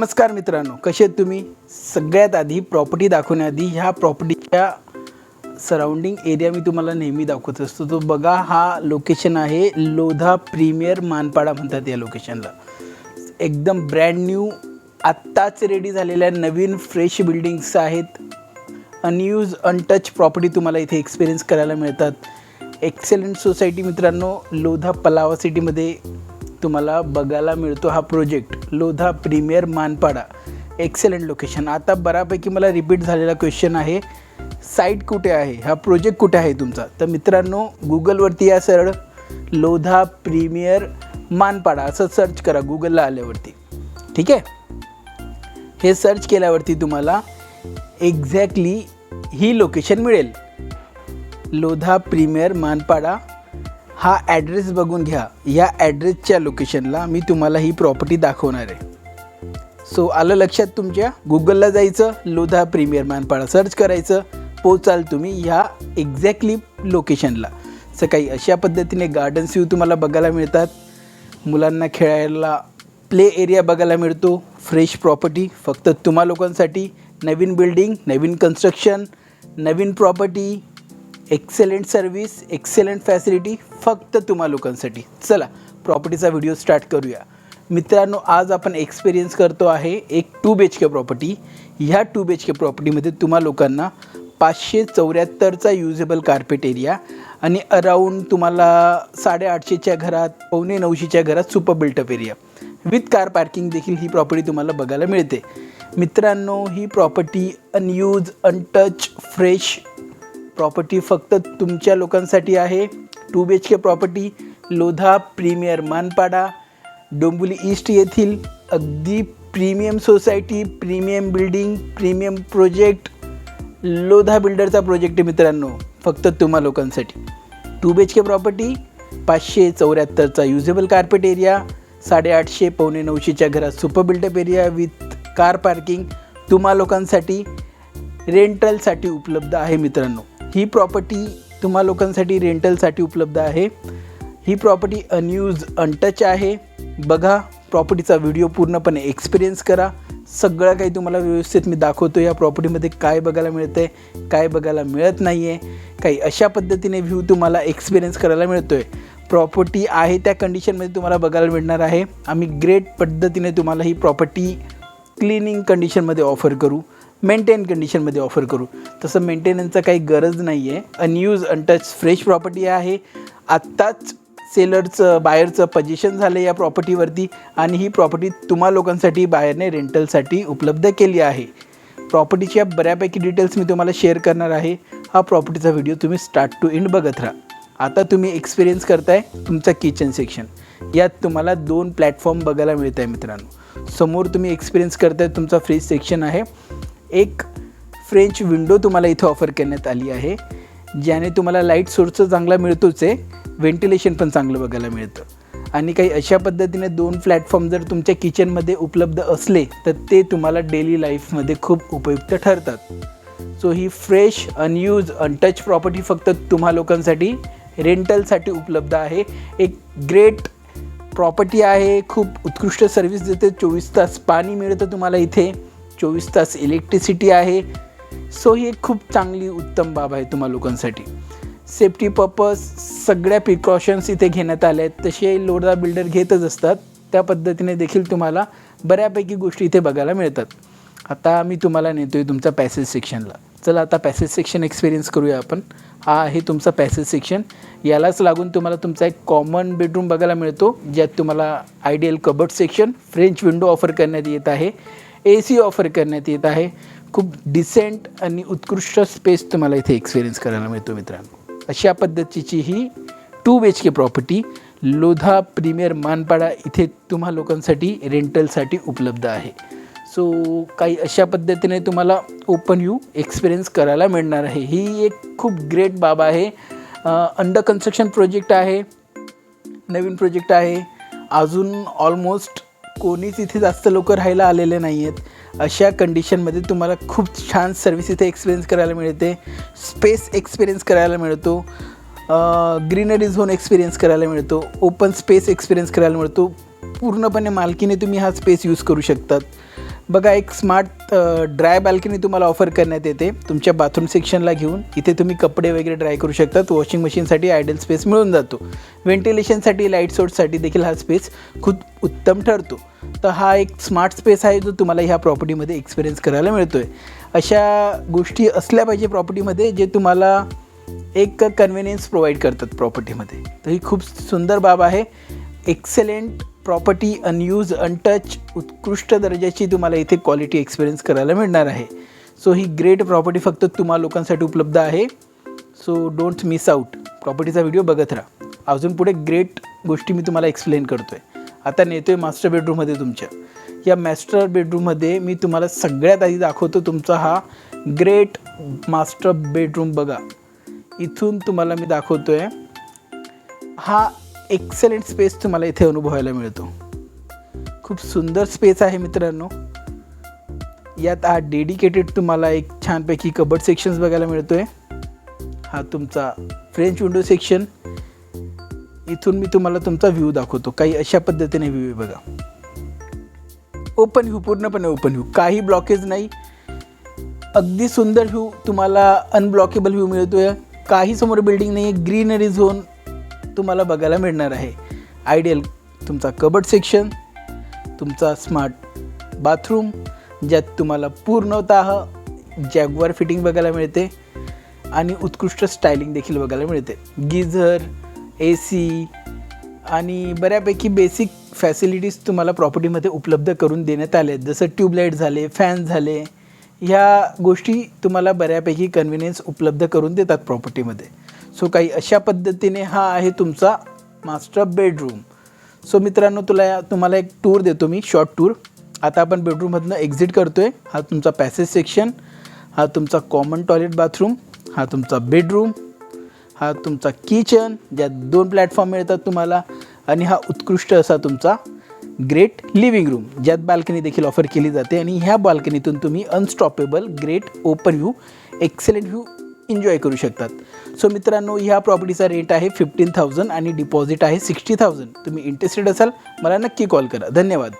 नमस्कार मित्रांनो कसे आहेत तुम्ही? सगळ्यात आधी प्रॉपर्टी दाखवण्याआधी ह्या प्रॉपर्टीच्या सराउंडिंग एरिया मी तुम्हाला नेहमी दाखवत असतो. तो बघा हा लोकेशन आहे लोधा प्रीमियर मानपाडा म्हणतात या लोकेशनला एकदम ब्रँड न्यू आत्ताच रेडी झालेल्या नवीन फ्रेश बिल्डिंग्स आहेत. अनयूज अनटच प्रॉपर्टी तुम्हाला इथे एक्सपिरियन्स करायला मिळतात. एक्सेलंट सोसायटी मित्रांनो लोधा पलावा सिटीमध्ये तुम्हाला बघायला मिळतो हा project Lodha Premier Manpada. Excellent location आता बऱ्यापैकी मला रिपीट झालेला क्वेश्चन आहे. साईट कुठे आहे? हा प्रोजेक्ट कुठे आहे तुमचा? तर मित्रांनो गुगलवरती या सरळ. लोधा प्रीमियर मानपाडा. असं सर्च करा गुगलला आल्यावरती. ठीक आहे? हे सर्च केल्यावरती तुम्हाला एक्झॅक्टली ही लोकेशन मिळेल. लोधा प्रीमियर मानपाडा. हा ॲड्रेस बघून घ्या. या ॲड्रेसच्या लोकेशनला मी तुम्हाला ही प्रॉपर्टी दाखवणार आहे. सो आलं लक्षात तुमच्या? गुगलला जायचं लोधा प्रीमियर मानपाडा सर्च करायचं पोचाल तुम्ही ह्या एक्झॅक्टली लोकेशनला सकाळी अशा पद्धतीने गार्डन्स व्ह्यू तुम्हाला बघायला मिळतात. मुलांना खेळायला प्ले एरिया बघायला मिळतो. फ्रेश प्रॉपर्टी फक्त तुम्हा लोकांसाठी. नवीन बिल्डिंग नवीन कन्स्ट्रक्शन नवीन property excellent service excellent facility फक्त तुम्हा लोकांसाठी. चला प्रॉपर्टीचा व्हिडिओ स्टार्ट करूया. मित्रांनो आज आपण एक्सपिरियन्स करतो आहे एक two B H K property ह्या टू बी एच के प्रॉपर्टीमध्ये तुम्हा लोकांना पाचशे चौऱ्याहत्तरचा युजेबल कार्पेट एरिया आणि अराऊंड तुम्हाला साडेआठशेच्या घरात पावणे नऊशेच्या घरात super built up area with car parking देखील ही प्रॉपर्टी तुम्हाला बघायला मिळते. मित्रांनो ही property unused untouched fresh property फक्त तुमच्या लोकांसाठी आहे. Two B H K property Lodha Premier Manpada Dombivli East येथील अगदी premium society premium building premium project Lodha बिल्डरचा project आहे मित्रांनो फक्त तुम्हा लोकांसाठी. Two B H K property पाचशे चौऱ्याहत्तरचा युजेबल कार्पेट एरिया साडेआठशे पावणे नऊशेच्या घरात super built up area with car parking तुम्हा लोकांसाठी रेंटलसाठी उपलब्ध आहे मित्रांनो. ही प्रॉपर्टी तुम्हा लोकांसाठी रेंटलसाठी उपलब्ध आहे. ही प्रॉपर्टी अनयूज अनटच आहे. बघा प्रॉपर्टीचा व्हिडिओ पूर्णपणे एक्सपिरियन्स करा. सगळं काही तुम्हाला व्यवस्थित मी दाखवतो या प्रॉपर्टीमध्ये काय बघायला मिळतं आहे काय बघायला मिळत नाही आहे काही अशा पद्धतीने व्ह्यू तुम्हाला एक्सपिरियन्स करायला मिळतो आहे प्रॉपर्टी आहे त्या कंडिशनमध्ये तुम्हाला बघायला मिळणार आहे. आम्ही ग्रेट पद्धतीने तुम्हाला ही प्रॉपर्टी क्लिनिंग कंडिशनमध्ये ऑफर करू. मेंटेन कंडिशनमध्ये ऑफर करू. तसं मेंटेनन्सचा काही गरज नाही आहे अनयूज अनटच फ्रेश प्रॉपर्टी आहे. आत्ताच सेलरचं बायरचं पजेशन झालं या प्रॉपर्टीवरती आणि ही प्रॉपर्टी तुम्हा लोकांसाठी बाहेरने रेंटलसाठी उपलब्ध केली आहे. प्रॉपर्टीच्या बऱ्यापैकी डिटेल्स मी तुम्हाला शेअर करणार आहे. हा प्रॉपर्टीचा व्हिडिओ तुम्ही स्टार्ट टू एंड बघत राहा. आता तुम्ही एक्सपिरियन्स करताय तुमचं किचन सेक्शन यात तुम्हाला दोन प्लॅटफॉर्म बघायला मिळत आहे मित्रांनो. समोर तुम्ही एक्सपिरियन्स करताय तुमचा फ्रीज सेक्शन आहे. एक फ्रेंच विंडो तुम्हाला इथं ऑफर करण्यात आली आहे ज्याने तुम्हाला लाइट सोर्स चांगला मिळतोच आहे व्हेंटिलेशन पण चांगलं बघायला मिळतं. आणि काही अशा पद्धतीने दोन प्लॅटफॉर्म जर तुमच्या किचनमध्ये उपलब्ध असले तर ते तुम्हाला डेली लाईफमध्ये खूप उपयुक्त ठरतात. सो ही फ्रेश अनयूज अनटच प्रॉपर्टी फक्त तुम्हा लोकांसाठी रेंटलसाठी उपलब्ध आहे. एक ग्रेट प्रॉपर्टी आहे खूप उत्कृष्ट सर्विस देते चोवीस तास पाणी मिळतं तुम्हाला इथे. चोवीस तास इलेक्ट्रिसिटी आहे. सो ही एक खूप चांगली उत्तम बाब आहे तुम्हा लोकांसाठी. सेफ्टी पर्पज सगळ्या प्रिकॉशन्स इथे घेण्यात आल्या आहेत. तसे लोडदा बिल्डर घेतच असतात. त्या पद्धतीने देखील तुम्हाला बऱ्यापैकी गोष्टी इथे बघायला मिळतात. आता मी तुम्हाला नेतो आहे तुमचा पॅसेज सेक्शनला चला आता पॅसेज सेक्शन एक्सपिरियन्स करूया आपण. हा आहे तुमचा पॅसेज सेक्शन यालाच लागून तुम्हाला तुमचा एक कॉमन बेडरूम बघायला मिळतो ज्यात तुम्हाला ideal cupboard section French window offer करण्यात येत आहे. ए सी ऑफर करण्यात येत आहे. खूप डिसेंट आणि उत्कृष्ट स्पेस तुम्हाला इथे एक्सपिरियन्स करायला मिळतो मित्रांनो. अशा पद्धतीची ही two B H K property Lodha Premier Manpada इथे तुम्हा लोकांसाठी रेंटलसाठी उपलब्ध आहे. सो काही अशा पद्धतीने तुम्हाला ओपन यू एक्सपिरियन्स करायला मिळणार आहे. ही एक खूप ग्रेट बाब आहे. अंडर कन्स्ट्रक्शन प्रोजेक्ट आहे. नवीन प्रोजेक्ट आहे. अजून ऑलमोस्ट कोणीच इथे जास्त लोक राहायला आलेले नाही आहेत अशा कंडिशनमध्ये तुम्हाला खूप छान सर्विस इथे एक्सपिरियन्स करायला मिळते. स्पेस एक्सपिरियन्स करायला मिळतो. ग्रीनरी झोन एक्सपिरियन्स करायला मिळतो. ओपन स्पेस एक्सपिरियन्स करायला मिळतो. पूर्णपणे मालकीने तुम्ही हा स्पेस यूज करू शकतात. बघा एक स्मार्ट ड्राय बाल्कनी तुम्हाला ऑफर करण्यात येते. तुमच्या बाथरूम सेक्शनला घेऊन इथे तुम्ही कपडे वगैरे ड्राय करू शकतात वॉशिंग मशीनसाठी आयडल स्पेस मिळून जातो. व्हेंटिलेशनसाठी लाइट सोर्ससाठी देखील हा स्पेस खूप उत्तम ठरतो. तर हा एक स्मार्ट स्पेस आहे जो तुम्हाला ह्या प्रॉपर्टीमध्ये एक्सपिरियन्स करायला मिळतो आहे अशा गोष्टी असल्या पाहिजे प्रॉपर्टीमध्ये जे तुम्हाला एक कन्व्हिनियन्स प्रोव्हाइड करतात प्रॉपर्टीमध्ये तर ही खूप सुंदर बाब आहे. एक्सेलेंट प्रॉपर्टी अनयूज अनटच उत्कृष्ट दर्जाची तुम्हाला इथे क्वालिटी एक्सपिरियन्स करायला मिळणार आहे. सो ही ग्रेट प्रॉपर्टी फक्त तुम्हा लोकांसाठी उपलब्ध आहे. सो डोंट मिस आऊट प्रॉपर्टीचा व्हिडिओ बघत राहा. अजून पुढे ग्रेट गोष्टी मी तुम्हाला एक्सप्लेन करतो आहे आता नेतो आहे मास्टर बेडरूममध्ये तुमच्या. या मास्टर बेडरूममध्ये मी तुम्हाला सगळ्यात आधी दाखवतो तुमचा हा ग्रेट मास्टर बेडरूम बघा. इथून तुम्हाला मी दाखवतो आहे हा एक्सलेंट स्पेस तुम्हाला इथे अनुभवायला मिळतो. खूप सुंदर स्पेस आहे मित्रांनो. यात हा डेडिकेटेड तुम्हाला एक छानपैकी कबड सेक्शन्स बघायला मिळतो आहे हा तुमचा फ्रेंच विंडो सेक्शन इथून मी तुम्हाला तुमचा व्ह्यू दाखवतो. काही अशा पद्धतीने व्ह्यू आहे बघा. ओपन व्ह्यू पूर्णपणे ओपन व्ह्यू काही ब्लॉकेज नाही. अगदी सुंदर व्ह्यू तुम्हाला अनब्लॉकेबल व्ह्यू मिळतोय. काही समोर बिल्डिंग नाही आहे ग्रीनरी झोन तुम्हाला बघायला मिळणार आहे. आयडियल तुमचा कबड सेक्शन तुमचा स्मार्ट बाथरूम ज्यात तुम्हाला पूर्णतः जॅगवार फिटिंग बघायला मिळते आणि उत्कृष्ट स्टायलिंग देखील बघायला मिळते. गिझर ए सी आणि बऱ्यापैकी बेसिक फॅसिलिटीज तुम्हाला प्रॉपर्टीमध्ये उपलब्ध करून देण्यात आले आहेत. जसं ट्यूबलाईट झाले फॅन झाले ह्या गोष्टी तुम्हाला बऱ्यापैकी कन्व्हिनियन्स उपलब्ध करून देतात प्रॉपर्टीमध्ये सो काही अशा पद्धतीने हा आहे तुमचा मास्टर बेडरूम सो मित्रांनो तुला तुम्हाला एक टूर देतो मी शॉर्ट टूर आता आपण बेडरूममधनं एक्झिट करतो आहे हा तुमचा पॅसेज सेक्शन हा तुमचा कॉमन टॉयलेट बाथरूम हा तुमचा बेडरूम हा तुमचा किचन ज्यात दोन प्लॅटफॉर्म मिळतात तुम्हाला आणि हा उत्कृष्ट असा तुमचा ग्रेट लिव्हिंग रूम ज्यात बाल्कनी देखील ऑफर केली जाते. आणि ह्या बाल्कनीतून तुम्ही unstoppable great open view excellent view enjoy करू शकतात. सो मित्रांनो ह्या प्रॉपर्टीचा रेट आहे फिफ्टीन थाउजंड आणि डिपॉझिट आहे सिक्स्टी थाउजंड तुम्ही इंटरेस्टेड असाल मला नक्की कॉल करा. धन्यवाद.